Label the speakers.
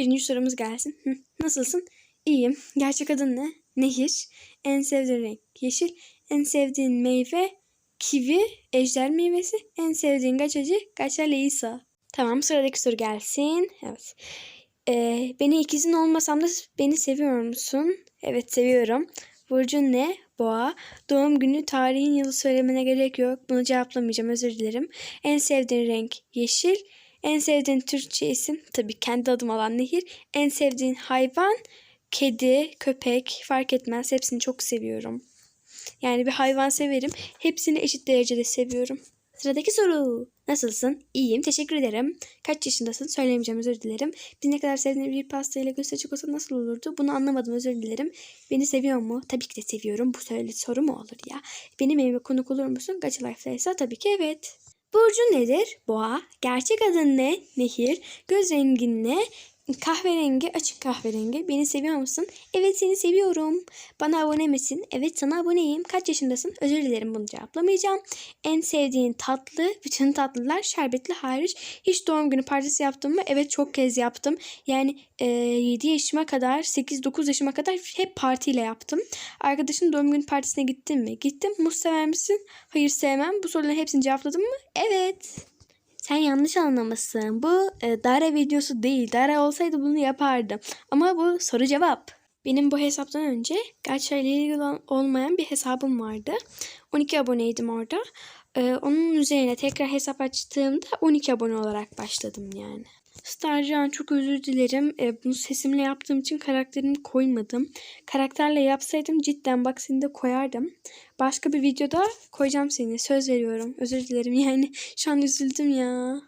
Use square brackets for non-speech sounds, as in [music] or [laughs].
Speaker 1: Birinci sorumuz gelsin. Nasılsın? İyiyim. Gerçek adın ne? Nehir. En sevdiğin renk yeşil. En sevdiğin meyve kivi, ejder meyvesi. En sevdiğin gaçacı gaça Leysa. Tamam sıradaki soru gelsin. Evet. Ee, beni ikizin olmasam da beni seviyor musun? Evet seviyorum. Burcun ne? Boğa. Doğum günü, tarihin yılı söylemene gerek yok. Bunu cevaplamayacağım özür dilerim. En sevdiğin renk yeşil. En sevdiğin Türkçe isim tabii kendi adım olan Nehir. En sevdiğin hayvan kedi, köpek fark etmez. Hepsini çok seviyorum. Yani bir hayvan severim. Hepsini eşit derecede seviyorum. Sıradaki soru. Nasılsın? İyiyim. Teşekkür ederim. Kaç yaşındasın? Söylemeyeceğim. Özür dilerim. Biz ne kadar sevdiğini bir pastayla gösterecek olsa nasıl olurdu? Bunu anlamadım. Özür dilerim. Beni seviyor mu? Tabii ki de seviyorum. Bu söyle soru mu olur ya? Benim evime konuk olur musun? Gacha Life'daysa tabii ki evet. Burcun nedir? Boğa. Gerçek adın ne? Nehir. Göz rengin ne? Kahverengi, açık kahverengi. Beni seviyor musun? Evet seni seviyorum. Bana abone misin? Evet sana aboneyim. Kaç yaşındasın? Özür dilerim bunu cevaplamayacağım. En sevdiğin tatlı, bütün tatlılar şerbetli hariç. Hiç doğum günü partisi yaptın mı? Evet çok kez yaptım. Yani e, 7 yaşıma kadar, 8-9 yaşıma kadar hep partiyle yaptım. Arkadaşın doğum günü partisine gittin mi? Gittim. Muz sever misin? Hayır sevmem. Bu soruların hepsini cevapladım mı? Evet. Sen yanlış anlamışsın. Bu e, Dara videosu değil. Dara olsaydı bunu yapardım. Ama bu soru cevap. Benim bu hesaptan önce ile ilgili olmayan bir hesabım vardı. 12 aboneydim orada. E, onun üzerine tekrar hesap açtığımda 12 abone olarak başladım yani. Starcan çok özür dilerim. E, bunu sesimle yaptığım için karakterimi koymadım. Karakterle yapsaydım cidden bak seni de koyardım. Başka bir videoda koyacağım seni. Söz veriyorum. Özür dilerim yani. [laughs] Şu an üzüldüm ya.